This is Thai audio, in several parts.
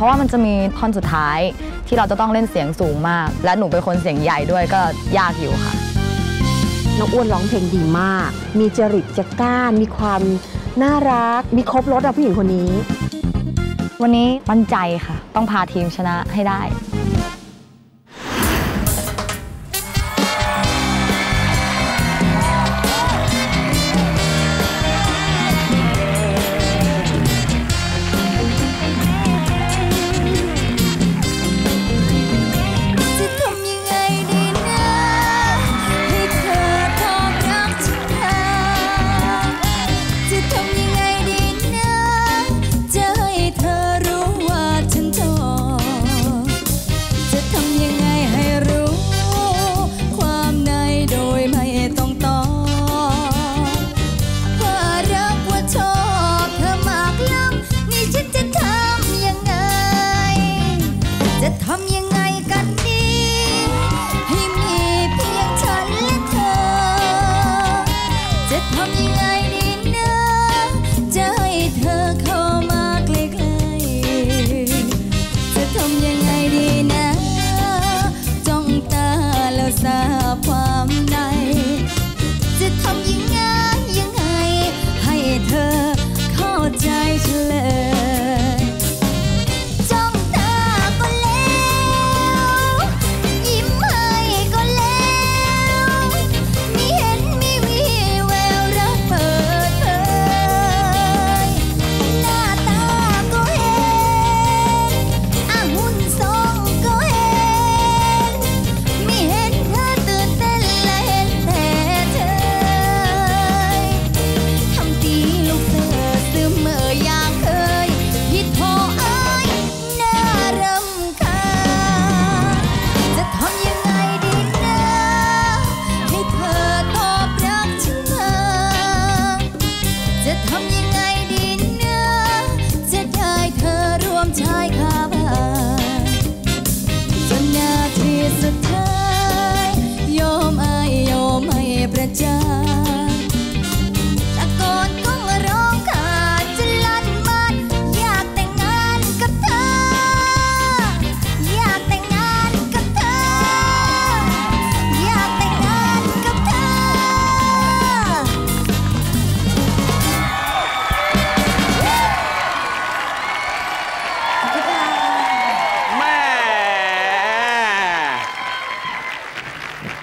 เพราะว่ามันจะมีท่อนสุดท้ายที่เราจะต้องเล่นเสียงสูงมาก และหนูเป็นคนเสียงใหญ่ด้วยก็ยากอยู่ค่ะน้องอ้วนร้องเพลงดีมาก มีจริตจักร้าน มีความน่ารัก มีครบรถอะผู้หญิงคนนี้ วันนี้มั่นใจค่ะ ต้องพาทีมชนะให้ได้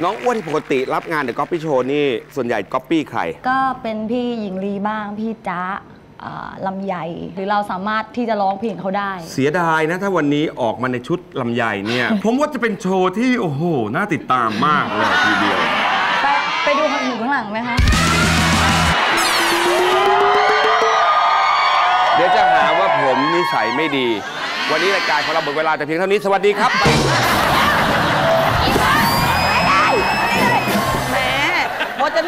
น้องอ้วนปกติรับงานเดอะก๊อปปี้โชว์นี่ส่วนใหญ่ก๊อปปี้ใคร ก็เป็นพี่หญิงลีบ้างพี่จ๊ะอ่าลำไยหรือเราสามารถที่จะร้องเพลงเขาได้ เสียดายนะ ถ้าวันนี้ออกมาในชุดลำไยเนี่ย ผมว่าจะเป็นโชว์ที่ โอ้โห น่าติดตามมากเลยทีเดียว ไปไปดูคนอยู่ข้างหลังไหมคะ เดี๋ยวจะหาว่าผมนิสัยไม่ดี วันนี้รายการของเราหมดเวลาแต่เพียงเท่านี้ สวัสดีครับ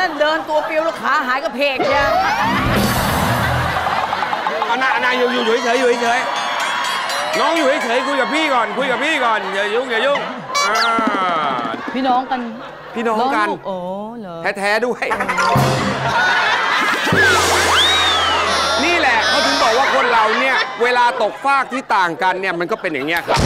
นั่นเดินตัวปิวแล้วขาหายก็เพกเนี่ยเอาหน้าหน้าอยู่อยู่อยู่เฉยๆอยู่เฉยๆน้องอยู่เฉยๆคุยกับพี่ก่อน คุยกับพี่ก่อนอย่ายุ่งอย่ายุ่งอ่าพี่น้องกันพี่น้องกันเหรลูโอ้เหรอแท้ๆด้วย นี่แหละเขาถึงบอกว่าคนเราเนี่ย เวลาตกฟากที่ต่างกันเนี่ยมันก็เป็นอย่างเงี้ยครับ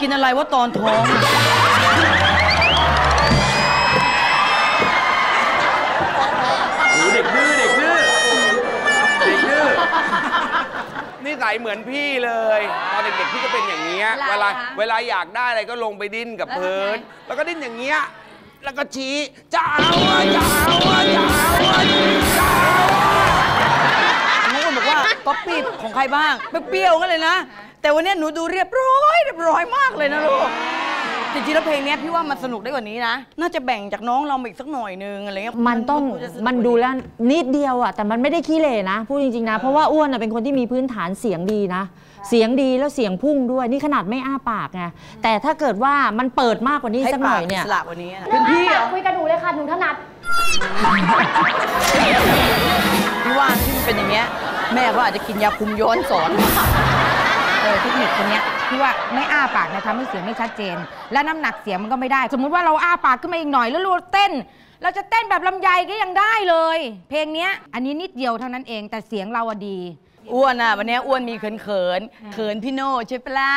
กินอะไรว่าตอนท้องหนูเด็กดื้อเด็กดื้อเด็กดื้อนี่ใสยเหมือนพี่เลยตอนเด็กๆพี่ก็เป็นอย่างเงี้ยเวลาเวลาอยากได้อะไรก็ลงไปดิ้นกับพื้น แล้วก็ดิ้นอย่างเงี้ยแล้วก็ชี้จะเอาอะจะเอาอะจะเอาอะจะเอาอะ น้องอ้วนบอกว่าก๊อปปี้ของใครบ้างเปรี้ยวๆงั้นเลยนะ แต่วันนี้หนูดูเรียบร้อยเรียบร้อยมากเลยนะลูกจริงๆแล้วเพลงเนี้ยพี่ว่ามันสนุกได้กว่านี้นะ น่าจะแบ่งจากน้องเรามาอีกสักหน่อยนึงอะไรเงี้ยมันต้องจะสกมันดูแล้วนิดเดียวอะแต่มันไม่ได้ขี้เหร่นะพูดจริงๆนะ เพราะว่าอ้วนอะเป็นคนที่มีพื้นฐานเสียงดีนะ เสียงดีแล้วเสียงพุ่งด้วยนี่ขนาดไม่อ้าปากไงแต่ถ้าเกิดว่ามันเปิดมากกว่านี้ให้สักหปาน่กอยเนี่ยอิสระกว่านี้อะเป็นพี่เหรอคุยกับหนูเลยค่ะ หนูถนัด พี่ว่าที่มันเป็นอย่างเงี้ย แม่เขาอาจจะกินยาคุมย้อนสอน เออเทคนิคตรงเนี้ยที่ว่าไม่อ้าปากเนี่ยทำให้เสียงไม่ชัดเจน และน้ำหนักเสียงมันก็ไม่ได้ สมมุติว่าเราอ้าปากขึ้นมาอีกหน่อยแล้วเราเต้น เราจะเต้นแบบลำไยก็ยังได้เลย เพลงเนี้ยอันนี้นิดเดียวเท่านั้นเองแต่เสียงเราอะดี อ้วนอะวันนี้อ้วนมีเขินเขินๆเขินพี่โน่ใช่ปะล่ะ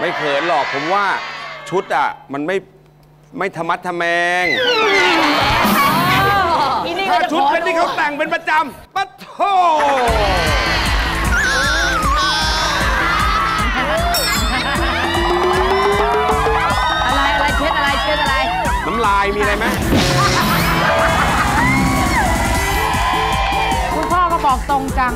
ไม่เขินหรอกผมว่าชุดอะ มันไม่ไม่ธรรมัดทะแมง อีนี่ก็ถ้าจะชุดขอเป็นดูที่เขาแต่งเป็นประจำปะโถ ลายมีอะไรไหมคุณพ่อก็บอกตรงจัง